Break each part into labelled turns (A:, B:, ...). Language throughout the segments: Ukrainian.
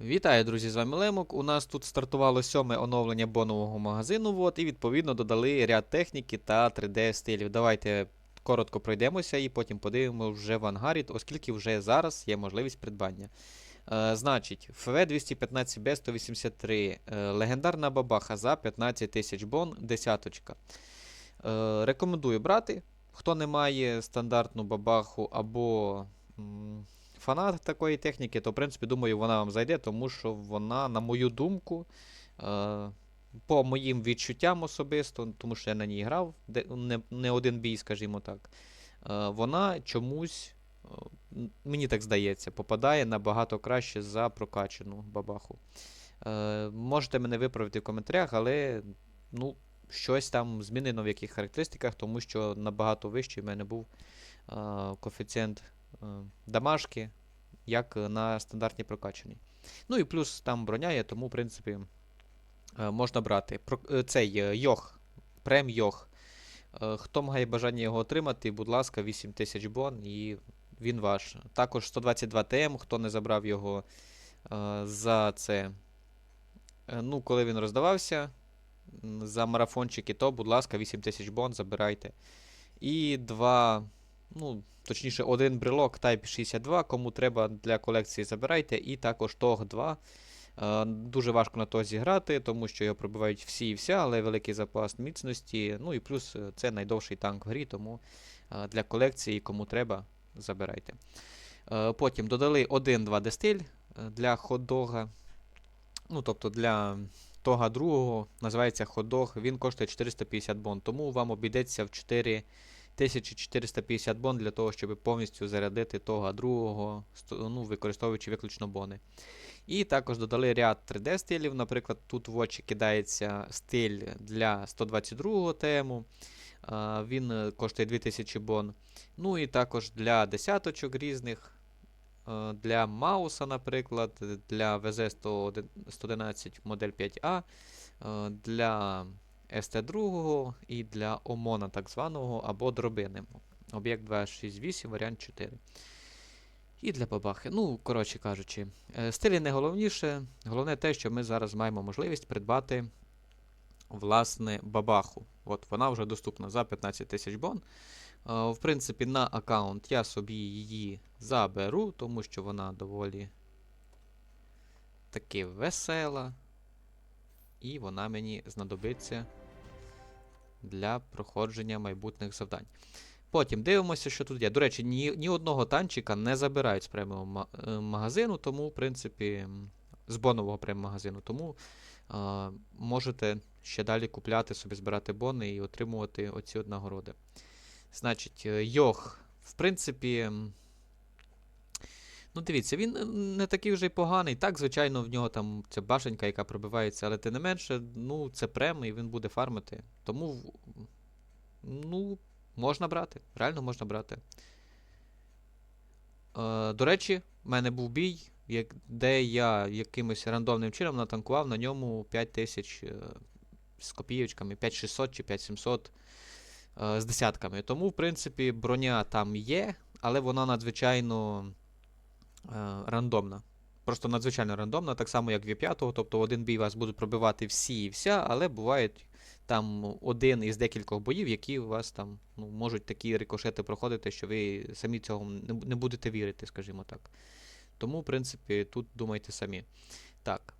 A: Вітаю, друзі, з вами Лемок. У нас тут стартувало сьоме оновлення бонового магазину, от, і відповідно додали ряд техніки та 3D стилів. Давайте коротко пройдемося і потім подивимося вже в ангарі, оскільки вже зараз є можливість придбання. Е, значить, ФВ-215Б 183, е, легендарна бабаха за 15 тисяч бон, десяточка. Е, рекомендую брати. Хто не має стандартну бабаху або фанат такої техніки, то в принципі думаю, вона вам зайде, тому що вона, на мою думку, е, по моїм відчуттям особисто, тому що я на ній грав, не, не один бій, скажімо так, е, вона чомусь, е, мені так здається, попадає набагато краще за прокачану бабаху. Можете мене виправити в коментарях, але ну, щось там змінено в яких характеристиках, тому що набагато вищий в мене був коефіцієнт дамажки, як е, на стандартній прокачаній. Ну і плюс там броня є, тому, в принципі, е, можна брати. Е, цей е, Йох, прем Йох. Е, Хто має бажання його отримати, будь ласка, 8000 бон і він ваш. Також 122 ТМ, хто не забрав його е, за це. е, Ну, коли він роздавався за марафончики, то, будь ласка, 8000 бон забирайте. І два, ну, точніше, один брелок Type 62, кому треба для колекції забирайте. І також TOG 2. Е, Дуже важко на то зіграти, тому що його пробивають всі і вся, але великий запас міцності. Ну і плюс е, це найдовший танк в грі, тому е, для колекції, кому треба, забирайте. Потім додали 1-2 дестиль для ходога. Ну, тобто для тога другого називається ходог. Він коштує 450 бон, тому вам обійдеться в 4450 бон для того, щоб повністю зарядити тога другого, ну, використовуючи виключно бони. І також додали ряд 3D стилів. Наприклад, тут в очі кидається стиль для 122-го тему. Він е, коштує 2000 бон. Ну і також для десяточок різних. Для Мауса, наприклад, для VZ111 модель 5А, е, для ST2 і для ОМОНа так званого або дробини. Об'єкт 268, варіант 4. І для бабахи. Ну, коротше кажучи, е, стилі не головніше. Головне те, що ми зараз маємо можливість придбати власне бабаху. От вона вже доступна за 15 тисяч бон. Е, В принципі, на аккаунт я собі її заберу, тому що вона доволі таки весела. І вона мені знадобиться для проходження майбутніх завдань. Потім дивимося, що тут є. До речі, ні, ні одного танчика не забирають з преміум магазину, тому, в принципі, з бонового преміум магазину. Тому е, можете ще далі купляти собі, збирати бони і отримувати оці нагороди. Значить, е, Йох, в принципі. Ну, дивіться, він е, не такий вже й поганий. Так, звичайно, в нього там ця башенька, яка пробивається, але тим не менше, ну, це прем, і він буде фармити. Тому, ну, можна брати. Реально можна брати. Е, до речі, в мене був бій, як, де я якимось рандомним чином натанкував на ньому 5000 е, з копійочками, 5600 чи 5700 е, з десятками. Тому, в принципі, броня там є, але вона надзвичайно рандомна. Просто надзвичайно рандомна, так само, як в 5 тобто в один бій вас будуть пробивати всі і вся, але бувають там один із декількох боїв, які у вас там ну, можуть такі рикошети проходити, що ви самі цього не, будете вірити, скажімо так. Тому, в принципі, тут думайте самі. Так,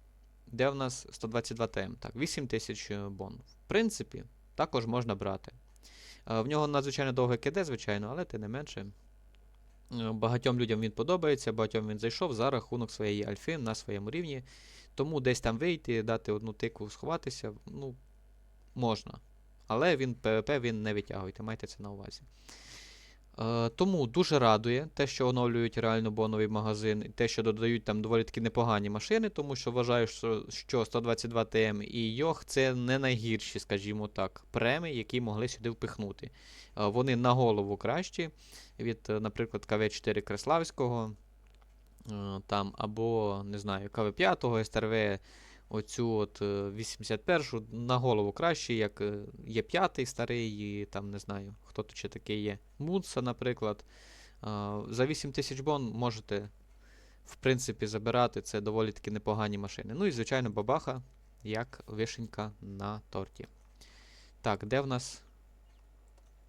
A: де в нас 122 ТМ? Так, 8000 бон. В принципі, також можна брати. Е, В нього надзвичайно довге КД, звичайно, але тим не менше. Е, Багатьом людям він подобається, багатьом він зайшов за рахунок своєї альфи на своєму рівні. Тому десь там вийти, дати одну тикву, сховатися, ну, можна. Але він ПВП він не витягуйте, майте це на увазі. Е, тому дуже радує те, що оновлюють реально боновий магазин, і те, що додають там доволі таки непогані машини, тому що вважаю, що, що 122 ТМ і Йох це не найгірші, скажімо так, преми, які могли сюди впихнути. Е, вони на голову кращі від, е, наприклад, КВ4 Креславського, там, або, не знаю, КВ5, СТРВ, оцю от е, 81-шу на голову краще, як е, є п'ятий старий, і там не знаю, хто тут ще такий є. Мунса, наприклад. Е, За 8000 бон можете в принципі, забирати це доволі таки непогані машини. Ну і, звичайно, бабаха, як вишенька на торті. Так, де в нас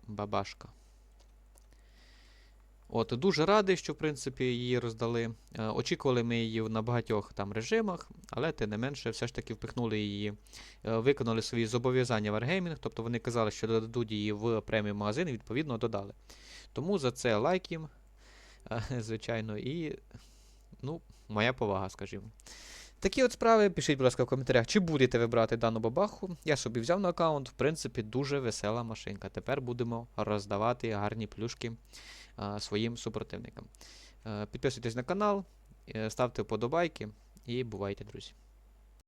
A: бабашка? От, дуже радий, що в принципі її роздали. Е, очікували ми її на багатьох там режимах, але тим не менше, все ж таки впихнули її, е, виконали свої зобов'язання Wargaming, тобто вони казали, що додадуть її в преміум магазин і відповідно додали. Тому за це лайк їм, е, звичайно, і ну, моя повага, скажімо. Такі от справи, пишіть, будь ласка, в коментарях, чи будете ви брати дану бабаху. Я собі взяв на аккаунт, в принципі, дуже весела машинка. Тепер будемо роздавати гарні плюшки своїм супротивникам. Е, Підписуйтесь на канал, е, ставте вподобайки і бувайте, друзі.